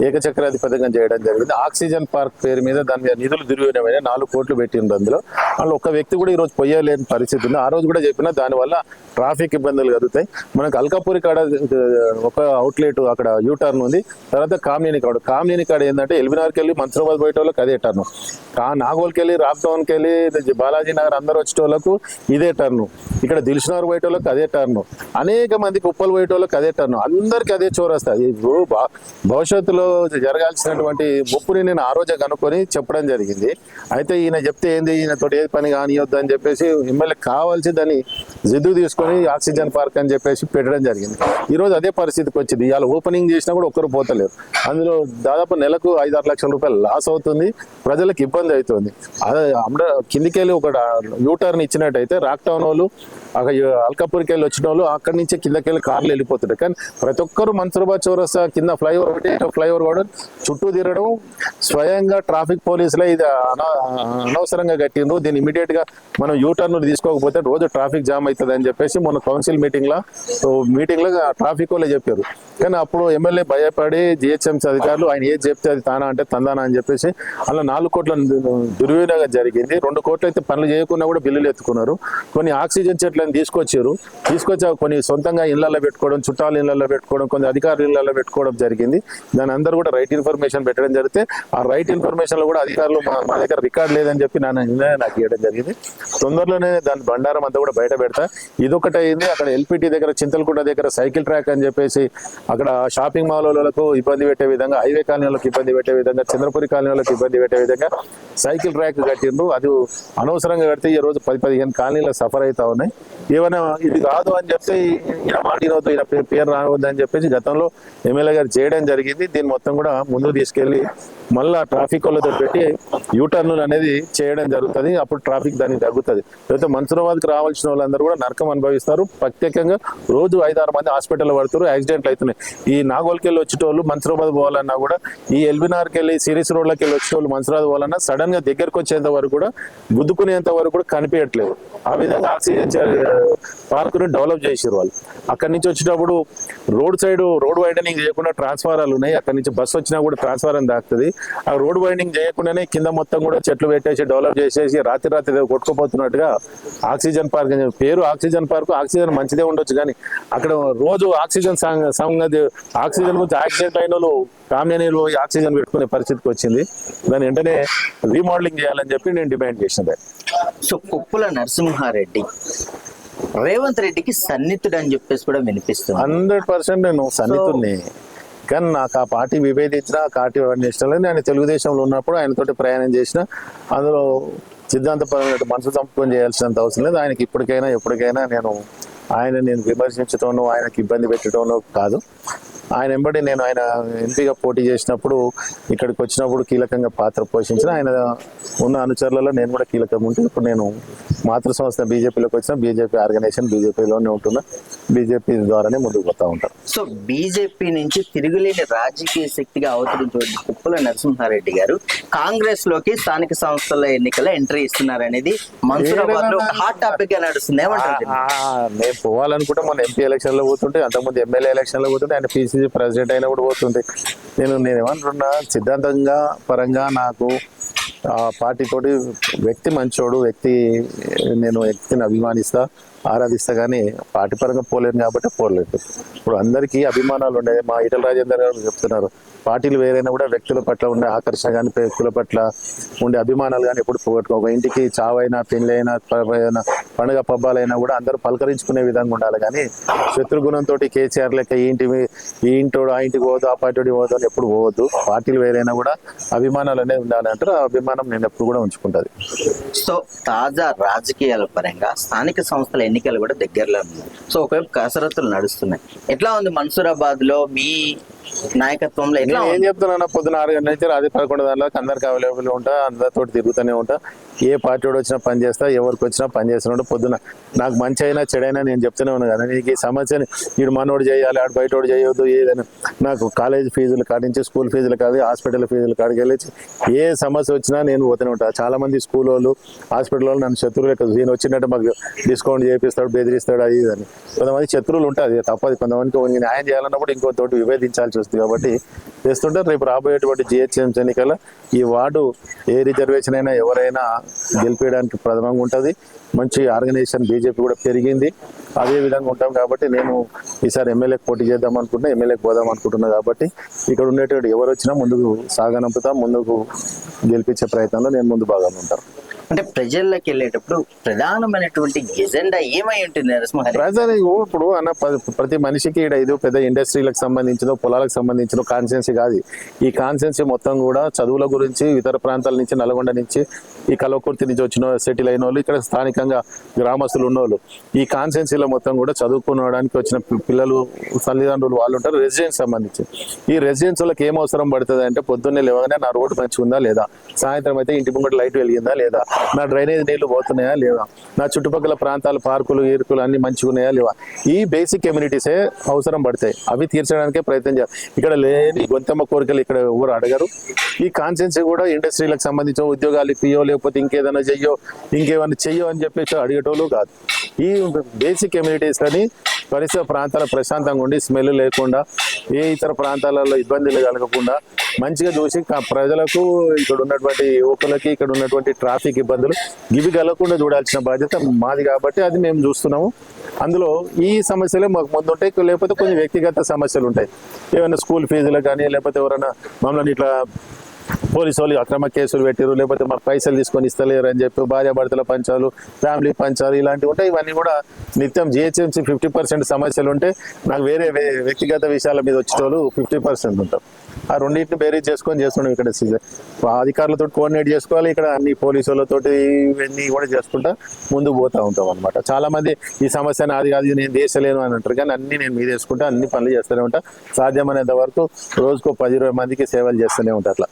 B: ఏకచక్రాధిపతిగా చేయడం జరిగింది. ఆక్సిజన్ పార్క్ పేరు మీద దాని మీద నిధులు దుర్వినియోగమైన నాలుగు కోట్లు పెట్టింది అందులో. అందులో ఒక వ్యక్తి కూడా ఈరోజు పోయలేని పొయ్యలేని పరిస్థితి ఉంది. ఆ రోజు కూడా చెప్పిన దానివల్ల ట్రాఫిక్ ఇబ్బందులు కలుగుతాయి మనకు అల్కాపూరి కాడ ఒక అవుట్లెట్ అక్కడ యూ టర్న్ ఉంది. తర్వాత కామినేని కాడ. కామినేని కాడ ఏంటంటే ఎల్బినార్కి వెళ్ళి మంత్రాబాద్ పోయే వాళ్ళకి అదే టర్న్ కా నాగోల్కి వెళ్ళి రాక్ టౌన్కి వెళ్ళి బాలాజీ నగర్ అందరు వచ్చే వాళ్ళకు ఇదే టర్న్ ఇక్కడ దిల్షునార్ పోయే వాళ్ళకి అదే టర్న్ అనేక మంది కుప్పలు పోయే వాళ్ళకి అదే టర్న్ అందరికి అదే చోరస్తుంది ఇప్పుడు భవిష్యత్తులో జరగాల్సినటువంటి ముప్పుని నేను ఆ రోజే కనుక్కొని చెప్పడం జరిగింది. అయితే ఈయన చెప్తే ఏంది? ఈయనతో ఏ పని కానియొద్దు అని చెప్పేసి మిమ్మల్ని కావాల్సి దాన్ని జిద్దు తీసుకొని ఆక్సిజన్ పార్క్ అని చెప్పేసి పెట్టడం జరిగింది. ఈ రోజు అదే పరిస్థితికి వచ్చింది. ఇవాళ ఓపెనింగ్ చేసినా కూడా ఒక్కరు పోతలేరు. అందులో దాదాపు నెలకు ఐదు ఆరు లక్షల రూపాయలు లాస్ అవుతుంది ప్రజలకు ఇబ్బంది అవుతుంది. అదే అమ్మ కిందికి వెళ్ళి ఒక యూటర్న్ ఇచ్చినట్టయితే రాక్టౌన్ వాళ్ళు అల్కాపూర్కి వెళ్ళి వచ్చిన వాళ్ళు అక్కడి నుంచి కిందకి వెళ్ళి కార్లు వెళ్ళిపోతుంటారు కానీ ప్రతి ఒక్కరు మన్సూర్బాద్ చౌరస్తా కింద ఫ్లైఓవర్ ఒకటి ఫ్లైఓవర్ కూడా చుట్టూ తిరగడం స్వయంగా ట్రాఫిక్ పోలీసులే ఇది అన- అనవసరంగా కట్టిండ్రు. దీన్ని ఇమీడియట్గా మనం యూటర్న్ తీసుకోకపోతే రోజు ట్రాఫిక్ జామ్ అవుతుంది అని చెప్పేసి మొన్న కౌన్సిల్ మీటింగ్లో మీటింగ్లో ట్రాఫిక్ వాళ్ళే చెప్పారు. కానీ అప్పుడు ఎమ్మెల్యే భయపడి జిహెచ్ఎంసీ అధికారులు ఆయన ఏది చెప్తే అది తానా అంటే తందానా అని చెప్పేసి అలా నాలుగు కోట్ల దుర్వినియోగం జరిగింది. రెండు కోట్లు అయితే పనులు చేయకుండా కూడా బిల్లులు ఎత్తుకున్నారు. కొన్ని ఆక్సిజన్ చెట్లను తీసుకొచ్చారు. తీసుకొచ్చి కొన్ని సొంతంగా ఇళ్ళలో పెట్టుకోవడం చుట్టాల ఇళ్ళలో పెట్టుకోవడం కొన్ని అధికారుల ఇళ్ళలో పెట్టుకోవడం జరిగింది. దాని అందరూ కూడా రైట్ ఇన్ఫర్మేషన్ పెట్టడం జరిగితే ఆ రైట్ ఇన్ఫర్మేషన్లో కూడా అధికారులు మా దగ్గర రికార్డ్ లేదని చెప్పి నా నాకు ఇవ్వడం జరిగింది. తొందరలోనే దాని బండారం అంతా కూడా బయట పెడతా. ఇదొక అయింది అక్కడ ఎల్పిటి దగ్గర చింతలకుంట దగ్గర సైకిల్ ట్రాక్ అని చెప్పేసి అక్కడ షాపింగ్ మాల్ వాళ్ళకు ఇబ్బంది పెట్టే విధంగా హైవే కాలనీలకు ఇబ్బంది పెట్టే విధంగా చంద్రపురి కాలనీలకు ఇబ్బంది పెట్టే విధంగా సైకిల్ ట్రాక్ కట్టిండ్రు. అది అనవసరంగా కడితే ఈ రోజు పది పదిహేను కాలనీలు సఫర్ అవుతా ఉన్నాయి. ఏమైనా ఇది కాదు అని చెప్తే ఈయన మాట ఈయన పేరు రావద్దు అని చెప్పేసి గతంలో ఎమ్మెల్యే గారు చేయడం జరిగింది. దీన్ని మొత్తం కూడా ముందుకు తీసుకెళ్ళి మళ్ళీ ట్రాఫిక్ వాళ్ళతో పెట్టి యూటర్న్ అనేది చేయడం జరుగుతుంది. అప్పుడు ట్రాఫిక్ దానికి తగ్గుతుంది. లేకపోతే మన్సూరాబాద్కి రావాల్సిన వాళ్ళందరూ కూడా నరకం అనుభవిస్తారు. ప్రత్యేకంగా రోజు ఐదారు మంది హాస్పిటల్ పడుతారు యాక్సిడెంట్లు అవుతున్నాయి. ఈ నాగోల్కి వెళ్ళి వచ్చేటోళ్ళు మన్సూరాబాద్ పోవాలన్నా కూడా ఈ ఎల్బినార్కెళ్ళి సిరీస్ రోడ్లకి వెళ్ళి వచ్చేటోళ్ళు మన్సూరాబాద్ పోవాలన్నా సడన్గా దగ్గరకు వచ్చేంత వరకు కూడా గుద్దుకునేంత వరకు కూడా కనిపించట్లేదు. ఆ విధంగా ఆక్సిజన్ పార్క్ని డెవలప్ చేసారు వాళ్ళు. అక్కడి నుంచి వచ్చేటప్పుడు రోడ్ సైడ్ రోడ్ వైడనింగ్ చేయకుండా ట్రాన్స్ఫారాలు ఉన్నాయి. అక్కడి నుంచి బస్సు వచ్చినా కూడా ట్రాన్స్ఫారం దాకుతుంది. ఆ రోడ్ వైడనింగ్ చేయకుండానే కింద మొత్తం కూడా చెట్లు పెట్టేసి డెవలప్ చేసేసి రాత్రి రాత్రి కొట్టుకుపోతున్నట్టుగా ఆక్సిజన్ పార్క్ పేరు ఆక్సిజన్ పార్క్ ఆక్సిజన్ మంచిదే ఉండొచ్చు కానీ అక్కడ రోజు ఆక్సిజన్ సంగ- సంగతి ఆక్సిజన్ గురించి యాక్సిడెంట్ అయిన వాళ్ళు ఆక్సిజన్ పెట్టుకునే పరిస్థితికి వచ్చింది. దాని వెంటనే రీమోడలింగ్ చేయాలని చెప్పి నేను డిమాండ్ చేసినది
A: సో కుప్పుల నరసింహారెడ్డి రేవంత్ రెడ్డికి సన్నిహితుడు అని చెప్పేసి కూడా వినిపిస్తుంది.
B: హండ్రెడ్ పర్సెంట్ నేను సన్నిహితుడిని కానీ నాకు ఆ పార్టీ విభేదించిన ఆ పార్టీ వాడిని ఇష్టం లేదు నేను తెలుగుదేశంలో ఉన్నప్పుడు ఆయనతోటి ప్రయాణం చేసిన అందులో సిద్ధాంతపరమైన మనసు చంపుకొని చేయాల్సినంత అవసరం లేదు. ఆయనకి ఇప్పటికైనా ఎప్పటికైనా నేను ఆయన నేను విమర్శించటంను ఆయనకి ఇబ్బంది పెట్టడంలో కాదు. ఆయన వెంబడి నేను ఆయన ఎంపీగా పోటీ చేసినప్పుడు ఇక్కడికి వచ్చినప్పుడు కీలకంగా పాత్ర పోషించిన ఆయన ఉన్న అనుచరులలో నేను కూడా కీలకం ఉంటే ఇప్పుడు నేను మాతృ సంస్థ బీజేపీలోకి వచ్చిన బీజేపీ ఆర్గనైజేషన్ బీజేపీలోనే ఉంటున్నా బీజేపీ ద్వారానే ముందుకు పోతా ఉంటాను
A: సో బీజేపీ నుంచి తిరుగులేని రాజకీయ శక్తిగా అవతరించిన కుప్పల నరసింహారెడ్డి గారు కాంగ్రెస్లోకి స్థానిక సంస్థల ఎన్నికల ఎంట్రీ ఇస్తున్నారనేది మన్సూరాబాద్లో హాట్ టాపిక్గా నడుస్తుంది. ఏమంటారు
B: నేను పోవాలనుకుంటే మన ఎంపీ ఎలక్షన్లో పోతుంటే అంతకుముందు ఎమ్మెల్యే ఎలక్షన్లో పోతుంటే ఆయన పిసిసి ప్రెసిడెంట్ అయినా కూడా నేను నేను ఏమంటున్నా సిద్ధాంతంగా పరంగా నాకు ఆ పార్టీ తోటి వ్యక్తి మంచోడు వ్యక్తి నేను వ్యక్తిని అభిమానిస్తా ఆరాధిస్తా కానీ పార్టీ పరంగా పోలేను కాబట్టి పోలేదు. ఇప్పుడు అందరికీ అభిమానాలు ఉండే మా ఈటల రాజేందర్ గారు చెప్తున్నారు. పార్టీలు వేరైనా కూడా వ్యక్తుల పట్ల ఉండే ఆకర్షణ కానీ వ్యక్తుల పట్ల ఉండే అభిమానాలు కానీ ఎప్పుడు పోగొట్టుకో ఒక ఇంటికి చావైనా పెళ్ళైనా ప- పండుగ పబ్బాలైనా కూడా అందరూ పలకరించుకునే విధంగా ఉండాలి. కానీ శత్రుగుణంతో కేసీఆర్ లెక్క ఈ ఇంటి ఈ ఇంటోడు ఆ ఇంటికి పోదు ఆ పార్టీ పోదు అని ఎప్పుడు పోవద్దు. పార్టీలు వేరైనా కూడా అభిమానాలు అనేవి ఉండాలంటారు అభిమానం నేను ఎప్పుడు కూడా ఉంచుకుంటుంది.
A: సో తాజా రాజకీయాల పరంగా స్థానిక సంస్థల ఎన్నికలు కూడా దగ్గరలో ఉన్నాయి. సో ఒకవైపు కసరత్తులు నడుస్తున్నాయి. ఎట్లా ఉంది మన్సూరాబాద్లో మీ నాయకత్వంలో ఎట్లా
B: ఏం చెప్తున్నా పొద్దున ఆరు గంటల నుంచి రాత్రి పదకొండు దానిలోకి అందరికి అవైలబుల్ ఉంటా అందరితో తిరుగుతూనే ఉంటా. ఏ పార్టీ వాడు వచ్చినా పని చేస్తా ఎవరికి వచ్చినా పని చేస్తున్నాడు పొద్దున. నాకు మంచి అయినా చెడైనా నేను చెప్తూనే ఉన్నాను కదా నీకు ఈ సమస్యని వీడు మనోడు చేయాలి ఆడు బయటోడు చేయొద్దు ఏదైనా. నాకు కాలేజ్ ఫీజులు కాడించి స్కూల్ ఫీజులు కాదు హాస్పిటల్ ఫీజులు కాడికి వెళ్ళి ఏ సమస్య వచ్చినా నేను పోతూనే ఉంటాను చాలా మంది స్కూల్ వాళ్ళు హాస్పిటల్ వాళ్ళు నన్ను శత్రువులు లెక్క నేను వచ్చినట్టు మాకు డిస్కౌంట్ చేపిస్తాడు బెదిరిస్తాడు అది ఇది అని. కొంతమంది శత్రువులు ఉంటుంది తప్పదు. కొంతమందికి న్యాయం చేయాలన్నప్పుడు ఇంకో తోటి విభేదించాల్సి వస్తుంది కాబట్టి చేస్తుంటే రేపు రాబోయేటువంటి జిహెచ్ఎంసీ ఎన్నికల ఈ వార్డు ఏ రిజర్వేషన్ అయినా ఎవరైనా గెలిపేయడానికి ప్రథమంగా ఉంటుంది. మంచి ఆర్గనైజేషన్ బీజేపీ కూడా పెరిగింది. అదే విధంగా ఉంటాం కాబట్టి నేను ఈసారి ఎమ్మెల్యేకి పోటీ చేద్దాం అనుకుంటున్నా ఎమ్మెల్యేకి పోదాం అనుకుంటున్నా కాబట్టి ఇక్కడ ఉండేటువంటి ఎవరు వచ్చినా ముందుకు సాగనంపుతాం ముందుకు గెలిపించే ప్రయత్నంలో నేను ముందు భాగంగా ఉంటాను.
A: అంటే ప్రజల్లోకి వెళ్ళేటప్పుడు ప్రధానమైనటువంటి ఎజెండా ఏమై ఉంటుంది నరసింహారెడ్డి?
B: ప్రజలు ఇప్పుడు అన్న ప్రతి మనిషికి ఇది పెద్ద ఇండస్ట్రీలకు సంబంధించిన పొలాలకు సంబంధించిన కాన్సెన్సీ కాదు. ఈ కాన్సెన్సీ మొత్తం కూడా చదువుల గురించి ఇతర ప్రాంతాల నుంచి నల్గొండ నుంచి ఈ కలవకుర్తి నుంచి వచ్చిన సెటిల్ అయిన వాళ్ళు ఇక్కడ స్థానికంగా గ్రామస్తులు ఉన్నోళ్ళు. ఈ కాన్సెన్సీలో మొత్తం కూడా చదువుకునడానికి వచ్చిన పిల్లలు తల్లిదండ్రులు వాళ్ళు ఉంటారు రెసిడెన్స్ సంబంధించి. ఈ రెసిడెన్స్ వాళ్ళకి ఏం అవసరం పడుతుంది అంటే పొద్దున్నే లేవగానే నా రోడ్డు మంచిగా ఉందా లేదా? సాయంత్రం అయితే ఇంటి ముంగట లైట్ వెలిగిందా లేదా? నా డ్రైనేజ్ నీళ్ళు పోతున్నాయా లేవా? నా చుట్టుపక్కల ప్రాంతాలు పార్కులు ఈర్కులు అన్ని మంచిగా ఉన్నాయా లేవా? ఈ బేసిక్ కమ్యూనిటీసే అవసరం పడతాయి. అవి తీర్చడానికే ప్రయత్నం చేయాలి. ఇక్కడ లేని గొంతమ్మ కోరికలు ఇక్కడ ఎవరు అడగరు. ఈ కాన్సెన్సీ కూడా ఇండస్ట్రీలకు సంబంధించిన ఉద్యోగాలు ఇప్పియో లేకపోతే ఇంకేదైనా చెయ్యో ఇంకేమైనా చెయ్యో అని చెప్పేసి అడిగేటోళ్ళు కాదు. ఈ బేసిక్ కమ్యూనిటీస్ అని పరిసర ప్రాంతాల ప్రశాంతంగా ఉండి స్మెల్ లేకుండా ఏ ఇతర ప్రాంతాలలో ఇబ్బందులు కలగకుండా మంచిగా చూసి ప్రజలకు ఇక్కడ ఉన్నటువంటి యువకులకి ఇక్కడ ఉన్నటువంటి ట్రాఫిక్ ఇబ్బందులు ఇవి కలగకుండా చూడాల్సిన బాధ్యత మాది కాబట్టి అది మేము చూస్తున్నాము. అందులో ఈ సమస్యలే మాకు ముందు ఉంటాయి లేకపోతే కొన్ని వ్యక్తిగత సమస్యలు ఉంటాయి. ఏమైనా స్కూల్ ఫీజులు కానీ లేకపోతే ఎవరైనా మమ్మల్ని ఇట్లా పోలీసు వాళ్ళు అక్రమ కేసులు పెట్టారు లేకపోతే మాకు పైసలు తీసుకొని ఇస్తలేరు అని చెప్పి భార్యాభర్తల పంచాలు ఫ్యామిలీ పంచాలు ఇలాంటివి ఉంటాయి ఇవన్నీ కూడా నిత్యం జిహెచ్ఎంసీ ఫిఫ్టీ పర్సెంట్ సమస్యలు ఉంటే నాకు వేరే వే- వ్యక్తిగత విషయాల మీద వచ్చేటోళ్ళు ఫిఫ్టీ పర్సెంట్ ఉంటారు. ఆ రెండింటిని బేరీజ్ చేసుకొని చేస్తున్నాం ఇక్కడ సీజన్ అధికారులతో కోఆర్డినేట్ చేసుకోవాలి ఇక్కడ అన్ని పోలీసు వాళ్ళతోటి ఇవన్నీ కూడా చేసుకుంటా ముందుకు పోతా ఉంటాం అనమాట చాలా మంది ఈ సమస్య నాది కాదు నేను చేసలేను అని అంటారు కానీ అన్ని నేను మీద వేసుకుంటా అన్ని పనులు చేస్తూనే ఉంటా. సాధ్యమైనంత వరకు రోజుకు పది ఇరవై మందికి సేవలు చేస్తూనే ఉంటా అట్లా.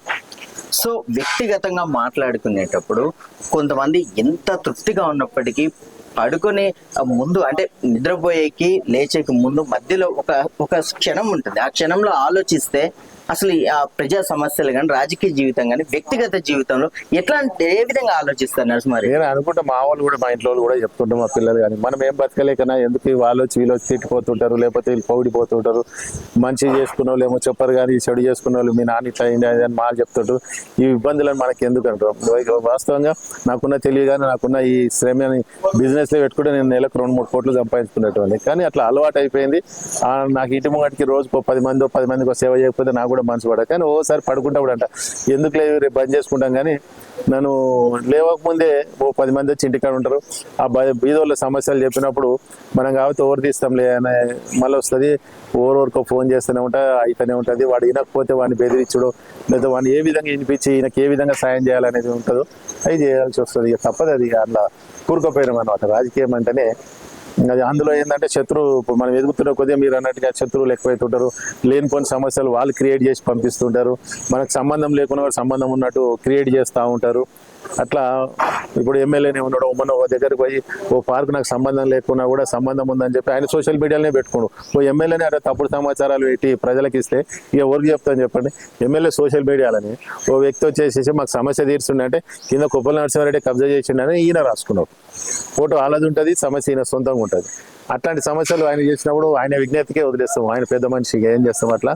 A: సో వ్యక్తిగతంగా మాట్లాడుకునేటప్పుడు కొంతమంది ఎంత తృప్తిగా ఉన్నప్పటికీ పడుకొని ముందు అంటే నిద్రపోయేకి లేచేకి ముందు మధ్యలో ఒక ఒక క్షణం ఉంటుంది. ఆ క్షణంలో ఆలోచిస్తే అసలు ఈ ప్రజా సమస్యలు కానీ రాజకీయ జీవితం కానీ వ్యక్తిగత జీవితంలో ఎట్లా ఏ విధంగా ఆలోచిస్తారు నరసింహారి
B: నేను అనుకుంటా మా వాళ్ళు కూడా మా ఇంట్లో వాళ్ళు కూడా చెప్తుంటాం మా పిల్లలు కానీ మనం ఏం బతకలేకనా? ఎందుకు వాళ్ళు వచ్చి వీళ్ళు వచ్చి తిట్టిపోతుంటారు? లేకపోతే వీళ్ళు పౌడిపోతుంటారు? మంచి చేసుకున్న వాళ్ళు ఏమో చెప్పరు కానీ చెడు చేసుకున్న వాళ్ళు మీ నాన్న ఇట్లా అయింది అని మాకు చెప్తుంటారు ఈ ఇబ్బందులను మనకి ఎందుకు అంటారు? వాస్తవంగా నాకున్న తెలివి కానీ నాకున్న ఈ శ్రమని బిజినెస్లో పెట్టుకుంటే నేను నెలకు రెండు మూడు కోట్లు సంపాదించుకునేటువంటి కానీ అట్లా అలవాటు అయిపోయింది నాకు ఇటు ముంగటికి రోజు పది మంది పది మందికి సేవ చేయకపోతే నాకు కూడా మనసు పడదు. కానీ ఓసారి పడుకుంటా కూడా అంట ఎందుకు లేదు రేపు బంద్ చేసుకుంటాం కానీ. నన్ను లేవకముందే ఓ పది మంది వచ్చి ఇంటికాడ ఉంటారు. ఆ బ- బీదోళ్ళ సమస్యలు చెప్పినప్పుడు మనం కాబట్టి ఓవర్ తీస్తాంలే? అని మళ్ళీ వస్తుంది. ఓవరికో ఫోన్ చేస్తూనే ఉంటా అయితేనే ఉంటుంది. వాడు వినకపోతే వాడిని బెదిరించడు. లేదా వాడిని ఏ విధంగా వినిపించి ఈయనకి ఏ విధంగా సాయం చేయాలనేది ఉంటుందో అది చేయాల్సి వస్తుంది. ఇక తప్పదు అది. అట్లా కూరుకుపోయినాం అనమాట రాజకీయం అంటేనే అది అందులో ఏంటంటే శత్రువు మనం ఎదుగుతున్న కొద్దిగా మీరు అన్నట్టుగా శత్రువులు ఎక్కువైతుంటారు. కొన్ని సమస్యలు వాళ్ళు క్రియేట్ చేసి పంపిస్తుంటారు. మనకు సంబంధం లేకుండా సంబంధం ఉన్నట్టు క్రియేట్ చేస్తూ ఉంటారు. అట్లా ఇప్పుడు ఎమ్మెల్యేనే ఉన్నాడు మొన్న ఒక దగ్గరికి పోయి ఓ పార్క్ నాకు సంబంధం లేకున్నా కూడా సంబంధం ఉందని చెప్పి ఆయన సోషల్ మీడియాలోనే పెట్టుకోడు ఓ ఎమ్మెల్యేనే అట్లా తప్పుడు సమాచారాలు పెట్టి ప్రజలకు ఇస్తే ఇక ఎవరికి చెప్తాను చెప్పండి. ఎమ్మెల్యే సోషల్ మీడియాలని ఓ వ్యక్తి వచ్చేసేసి మాకు సమస్య తీర్చుండే అంటే కింద కుప్పల నరసింహారెడ్డి కబ్జా చేసిండని ఈయన రాసుకున్నాడు. ఫోటో అలాది ఉంటుంది సమస్య ఈయన సొంతంగా ఉంటుంది. అట్లాంటి సమస్యలు ఆయన చేసినప్పుడు ఆయన విజ్ఞప్తికే వదిలేస్తాం. ఆయన పెద్ద మనిషికి ఏం చేస్తాం అట్లా?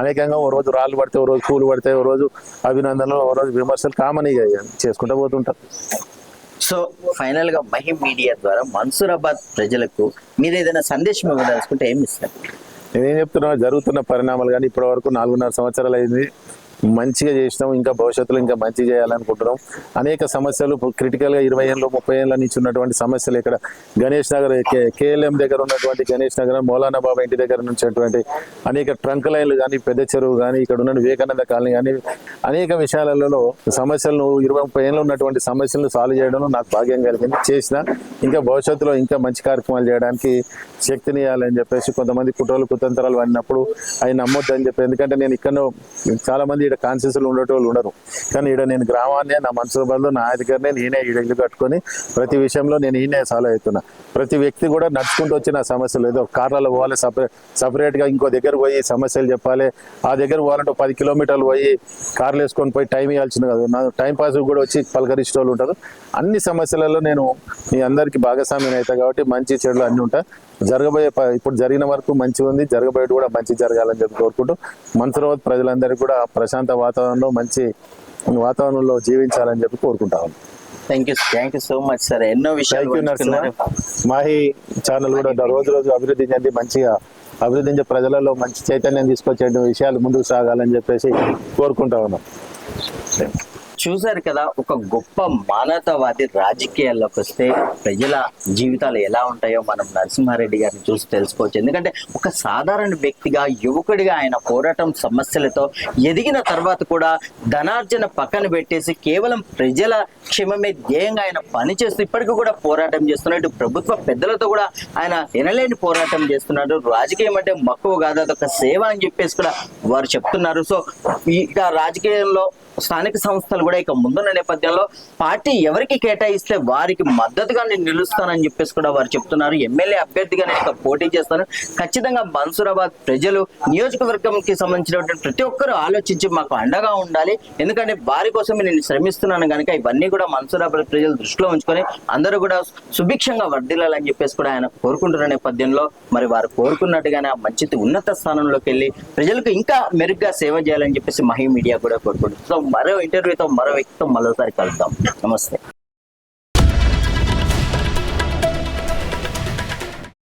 B: అనేకంగా ఓ రోజు రాళ్ళు పడితే ఓ రోజు పూలు పడితే ఓ రోజు అభినందనలు ఓ రోజు విమర్శలు కామన్ చేసుకుంటూ పోతుంటారు
A: సో ఫైనల్గా మహిం మీడియా ద్వారా మన్సూరాబాద్ ప్రజలకు మీరు ఏదైనా సందేశం ఇవ్వదలుచుకుంటే ఏమి ఇస్తారు?
B: నేనేం చెప్తున్నా జరుగుతున్న పరిణామాలు కానీ ఇప్పటి వరకు నాలుగున్నర సంవత్సరాలు అయింది. మంచిగా చేసినాం ఇంకా భవిష్యత్తులో ఇంకా మంచి చేయాలనుకుంటున్నాం. అనేక సమస్యలు క్రిటికల్గా ఇరవై ఏళ్ళు ముప్పై ఏళ్ళ నుంచి ఉన్నటువంటి సమస్యలు ఇక్కడ. గణేష్ నగర్ కేఎల్ఎం దగ్గర ఉన్నటువంటి గణేష్ నగర్ మౌలానా బాబా ఇంటి దగ్గర నుంచి అనేక ట్రంక్ లైన్లు కానీ పెద్ద చెరువు కానీ ఇక్కడ ఉన్న వివేకానంద కాలనీ కానీ అనేక విషయాలలో సమస్యలను ఇరవై ముప్పై ఏళ్ళు ఉన్నటువంటి సమస్యలను సాల్వ్ చేయడంలో నాకు భాగ్యం కలిగింది. చేసిన ఇంకా భవిష్యత్తులో ఇంకా మంచి కార్యక్రమాలు చేయడానికి శక్తిని ఇవ్వాలని చెప్పేసి కొంతమంది కుట్రలు కుతంత్రాలు పడినప్పుడు అవి నమ్మొద్దు అని చెప్పి ఎందుకంటే నేను ఇక్కడ చాలా మంది ఇక్కడ కాన్షియస్లు ఉండేటోళ్ళు ఉండరు. కానీ ఈడ నేను గ్రామాన్ని నా మనసులో నా దగ్గరనే నేనే ఈడ ఇల్లు కట్టుకొని ప్రతి విషయంలో నేను ఈయనే సాల్వ్ అవుతున్నా ప్రతి వ్యక్తి కూడా నడుచుకుంటూ వచ్చిన సమస్యలు ఏదో కార్లలో పోవాలి సపరేట్ సపరేట్గా ఇంకో దగ్గర పోయి సమస్యలు చెప్పాలి ఆ దగ్గర పోవాలంటే పది కిలోమీటర్లు పోయి కార్లు వేసుకొని పోయి టైం ఇవ్వాల్సింది కాదు. నా టైం పాస్ కూడా వచ్చి పలకరించే వాళ్ళు ఉంటారు. అన్ని సమస్యలలో నేను మీ అందరికీ భాగస్వామ్యం అవుతా కాబట్టి మంచి చెడులు అన్నీ ఉంటాయి. జరగబోయే ఇప్పుడు జరిగిన వరకు మంచి ఉంది జరగబోయేది కూడా మంచి జరగాలని చెప్పి కోరుకుంటూ మనసురావత్ ప్రజలందరికీ కూడా ప్రశాంత వాతావరణంలో మంచి వాతావరణంలో జీవించాలని చెప్పి కోరుకుంటా
A: thank you thank you so much sir ఎన్నో విషయాలు
B: మాహి ఛానల్ కూడా రోజు రోజు అభివృద్ధి చెంది మంచిగా అభివృద్ధి చెంది ప్రజలలో మంచి చైతన్యం తీసుకొచ్చే విషయాలు ముందుకు సాగాలని చెప్పేసి కోరుకుంటా ఉన్నాం.
A: చూసారు కదా ఒక గొప్ప మానవతావాది రాజకీయాల్లోకి వస్తే ప్రజల జీవితాలు ఎలా ఉంటాయో మనం నరసింహారెడ్డి గారిని చూసి తెలుసుకోవచ్చు. ఎందుకంటే ఒక సాధారణ వ్యక్తిగా యువకుడిగా ఆయన పోరాటం సమస్యలతో ఎదిగిన తర్వాత కూడా ధనార్జన పక్కన పెట్టేసి కేవలం ప్రజల క్షేమమే ధ్యేయంగా ఆయన పనిచేస్తూ ఇప్పటికీ కూడా పోరాటం చేస్తున్నాడు. ప్రభుత్వ పెద్దలతో కూడా ఆయన వినలేని పోరాటం చేస్తున్నాడు. రాజకీయం అంటే మక్కువ కాదు అదొక సేవ అని చెప్పేసి కూడా వారు చెప్తున్నారు. సో ఇక రాజకీయంలో స్థానిక సంస్థలు కూడా ఇక ముందున్న నేపథ్యంలో పార్టీ ఎవరికి కేటాయిస్తే వారికి మద్దతుగా నేను నిలుస్తానని చెప్పేసి కూడా వారు చెప్తున్నారు. ఎమ్మెల్యే అభ్యర్థిగా నేను ఇక పోటీ చేస్తాను. ఖచ్చితంగా మన్సూరాబాద్ ప్రజలు నియోజకవర్గంకి సంబంధించినటువంటి ప్రతి ఒక్కరూ ఆలోచించి మాకు అండగా ఉండాలి. ఎందుకంటే వారి కోసమే నేను శ్రమిస్తున్నాను కనుక ఇవన్నీ కూడా మన్సూరాబాద్ ప్రజలు దృష్టిలో ఉంచుకొని అందరూ కూడా సుభిక్షంగా వర్ధిల్లాలని చెప్పేసి కూడా ఆయన కోరుకుంటున్న నేపథ్యంలో మరి వారు కోరుకున్నట్టుగానే ఆ మంచి ఉన్నత స్థానంలోకి వెళ్ళి ప్రజలకు ఇంకా మెరుగ్గా సేవ చేయాలని చెప్పేసి మహి మీడియా కూడా కోరుకుంటుంది. సో మరో ఇంటర్వ్యూతో మరో వ్యక్తితో మరోసారి కలుద్దాం. నమస్తే.